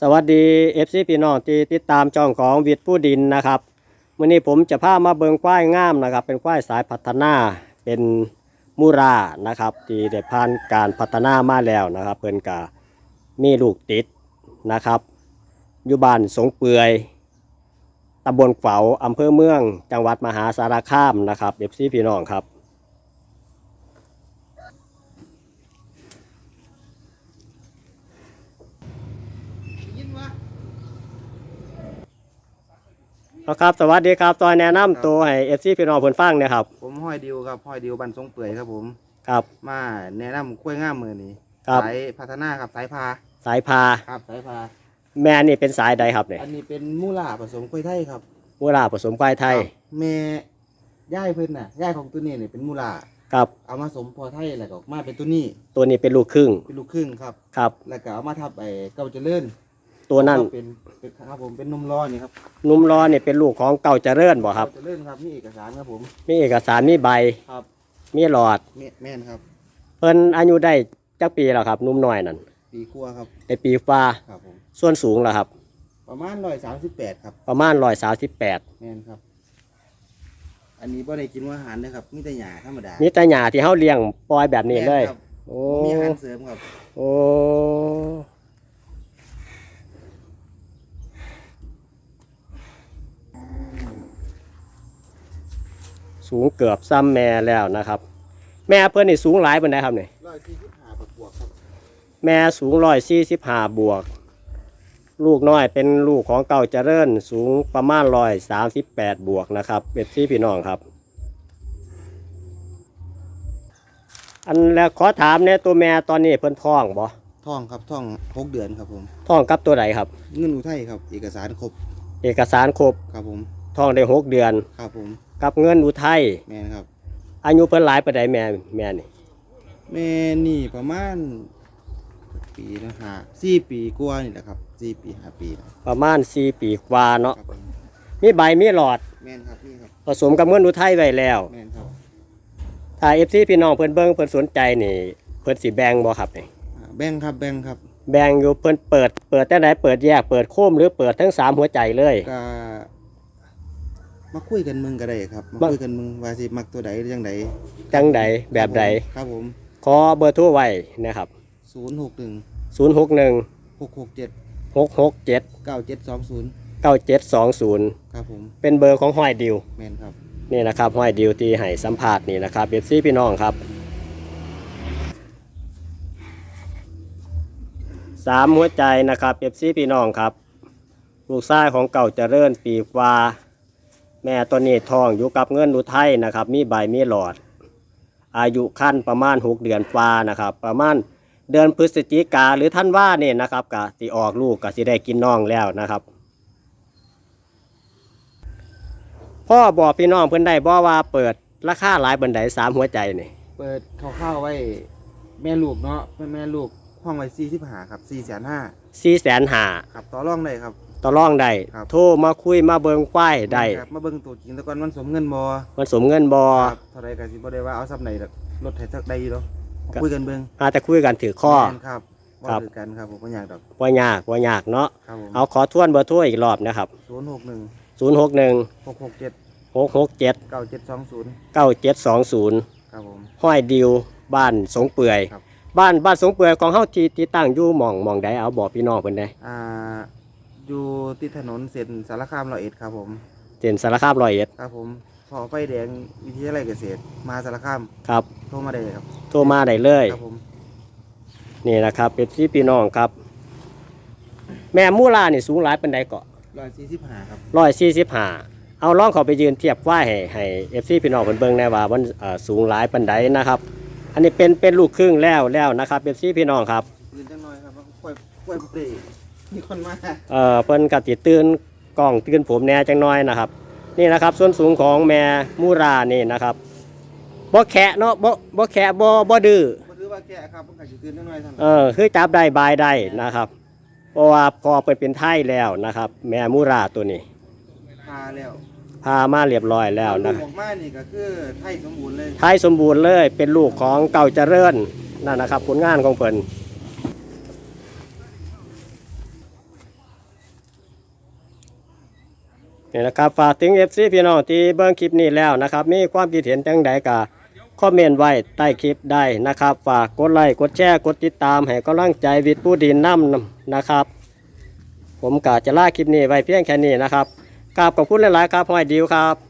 สวัสดีเอฟซีพี่น้องที่ติดตามช่องของวิทย์ผู้ดินนะครับวันนี้ผมจะพามาเบิงควายงามนะครับ เป็นควายสายพัฒนาเป็นมูรานะครับ ที่ได้ผ่านการพัฒนามาแล้วนะครับเพิ่นกามีลูกติดนะครับ อยู่บ้านสงเปือยตำบลเฝาอำเภอเมือง จังหวัดมหาสารคามนะครับเอฟซีพี่น้องครับ เอาครับ สวัสดีครับซอยแนะนำตัวให้เอฟซีพี่น้องเพิ่นฟังเนะครับ ผมห้อยดิวครับห้อยดิวบันทรงเปื่อยครับผมครับ มาแนะนำกล้วยง่ามมือนี้ครับ สายพัฒนาครับสายพาสายพา ครับสายพา แม่นี่เป็นสายใดครับเนี่ยอันนี้เป็นมูล่าผสมกล้วยไทยครับมูลาผสมควายไทยครับแม่ย่ายเพิ่นน่ะย่ายของตัวนี้เนี่ยเป็นมูล่าครับเอามาสมพอไทยแล้วก็ออกมาเป็นตัวนี้ตัวนี้เป็นลูกครึ่งเป็นลูกครึ่งครับ ครับ แล้วก็เอามาทับไอ้เก้าเจริญ ตัวนั้นก็เป็นเป็นครับผมเป็นนมล้อนี่ครับนุ่มรอนี่เป็นลูกของเก่าเจริญบ่ครับเก้าเจริญครับนี่เอกสารครับผมมีเอกสารมีใบครับ มีหลอดแม่แม่นครับเพิ่นอายุได้จักปีแล้วครับ นุ่มน้อยนั่นปีคั่วครับในปีฟ้าครับผมส่วนสูงแล้วครับ ประมาณร้อยสามสิบแปดครับ ประมาณร้อยสาสิบแปดแม่นครับ อันนี้บ่ได้กินหัวอาหารนะครับมีแต่หญ้าธรรมดามีแต่หญ้าที่เฮาเลี้ยงปล่อยแบบนี้เลยแม่ครับโอ้มีอาหารเสริมครับ โอ้ สูงเกือบซ้ำแม่แล้วนะครับ แม่เพื่อนนี่สูงหลายปานใดครับเนี่ยร้อยสี่สิบห้าบวกครับแม่สูงร้อยสี่สิบห้าบวก ลูกน้อยเป็นลูกของเก่าเจริญสูงประมาณร้อยสามสิบแปดบวกนะครับเป็นที่พี่น้องครับ อันแล้วขอถามเนี่ยตัวแม่ตอนนี้เพิ่นท้องบ่ท่องครับท่องหกเดือนครับผมท้องกับตัวใดครับ เงินอุทัยครับ เอกสารครบเอกสารครบครับผม ท้องได้หกเดือน ครับผมกับเงินอุทัยแม่นครับ อายุเพิ่นหลายปานใดแม่แม่นี่แม่นี่ประมาณปีนะฮะสี่ปีกว่านี่แหละครับสี่ปีห้าปีนะประมาณสี่ปีกว่าเนาะครับผมมีใบมีหลอด แม่นครับนี่ครับผสมกับเงินอุทัยไว้แล้ว แม่นครับถ้า FC พี่น้องเพิ่นเบิ่งเพิ่นสนใจนี่เพิ่นสิแบ่งบ่ครับนี่อ่าแบ่งครับแบ่งครับแบ่งอยู่เพิ่นเปิดเปิดแต่ไหนเปิดแยกเปิดโคมหรือเปิดทั้งสามหัวใจเลย ก็ มาคุยกันมึงก็ได้ครับมามาคุยกันมึงว่าสิมักตัวใดหรือยังไดจังใดแบบใดครับผมขอเบอร์โทรไว้นะครับศูนย์หกหนึ่ง061หกหกเจ็ด667เก้าเจ็ดสองศูนย์9720ครับผมเป็นเบอร์ของห้อยดิวแม่นครับนี่นะครับห้อยดิวที่ให้สัมภาษณ์นี่นะครับ FC พี่น้องครับสามหัวใจนะครับ FC พี่น้องครับ ลูกชายของเก่าเจริญปีกว่า แม่ตัวนี้ท้องอยู่กับเงินอุทัยนะครับ มีใบมีหลอด อายุขั้นประมาณ 6 เดือนฟ้านะครับ ประมาณเดือนพฤศจิกาหรือท่านว่าเนี่ยนะครับกะสิออกลูกกะสิได้กินน้องแล้วนะครับ พ่อบอกพี่น้องเพิ่นได้บ่ว่าเปิดราคาหลายบันไดสามหัวใจนี่เปิดคร่าวๆไว้แม่ลูกเนาะแม่แม่ลูกห้องไว้สี่สิบห้าครับสี่แสนห้าสี่แสนหาครับต่อรองได้ครับต่อรองได้ครับ โทรมาคุยมาเบิงควายได้ครับมาเบิ่งตัวจริงแต่ก่อนมันสมเงินบ่มันสมเงินบ่ครับเท่าไรก็สิบ่ได้ว่าเอาซับไหนดอกลดให้สักใดอยู่เนาะมาครับ คุยกันเบิ่งอาจจะคุยกันถือข้อ แม่นครับครัว่าบถือกันครับผมบ่อยากดอกว่ายากว่ายากเนาะครับผมเอาขอทวนเบอร์โทรอีกรอบนะครับศูนย์หกหนึ่ง0 6 1หกหกเจ็ด6 6 7เก้าเจ็ดสองศูนย์9 7 2 0 ครับผม ห้อยดิวบ้านสงเปื่อย ครับ บ้านบ้านสงเปื่อยของเฮาที่ที่ตั้งอยู่หม่องหม่องใดเอาบอกพี่น้องเพิ่นได้อ่า อยู่ติดถนนเส้นสารคามร้อยเอ็ดครับผม เจนสารคามร้อยเอ็ดครับผมพอไฟแดงวิทยาลัยเกษตรมหาสารคามครับโทรมาได้เลยครับโทรมาได้เลย ครับผมนี่นะครับเป็นพี่พี่น้องครับ แม่มูลานี่สูงหลายปันใดเกาะร้อยสี่สิบห้าครับร้อยสี่สิบห้าเอาล่องเขาไปยืนเทียบว่าให้ให้เอฟซีพี่น้องเพิ่นเบิ่งแน่ว่ามันเอ่อสูงหลายปันใดนะครับ อันนี้เป็นเป็นลูกครึ่งแล้วแล้วนะครับเอฟซีพี่น้องครับ ยืนจังหน่อยครับค่อยค่อยเปรย์ มีคนมาเอ่อเพิ่นก็ติตื่นกล้องตื่นผมแหน่จังน้อยนะครับ นี่นะครับส่วนสูงของแม่มูรานี่นะครับบ่แขะเนาะบ่บ่แขะบ่บ่ดื้อบ่ถือว่าแก่ครับเพิ่นก็สิตื่นจังหน่อยท่านเออคือจับได้บายได้นะครับเพราะว่าพอเปิดเป็นไทยแล้วนะครับ แม่มูราตัวนี้พาแล้วพามาเรียบร้อยแล้วนะลูกออกมานี่ก็คือไทยสมบูรณ์เลยไทยสมบูรณ์เลยเป็นลูกของเก่าเจริญนั่นนะครับ ผลงานของเพิ่น นี่นะครับฝากถึง FC พี่น้องที่เบิ้งคลิปนี้แล้วนะครับ มีความคิดเห็นจังใดก็คอมเมนต์ไว้ใต้คลิปได้นะครับ ฝากกดไลค์กดแชร์กดติดตามให้กำลังใจวิทย์ผู้ดินน้ำนะครับ ผมกะจะลาคลิปนี้ไว้เพียงแค่นี้นะครับกราบขอบคุณหลายๆครับพ่อยดิวครับ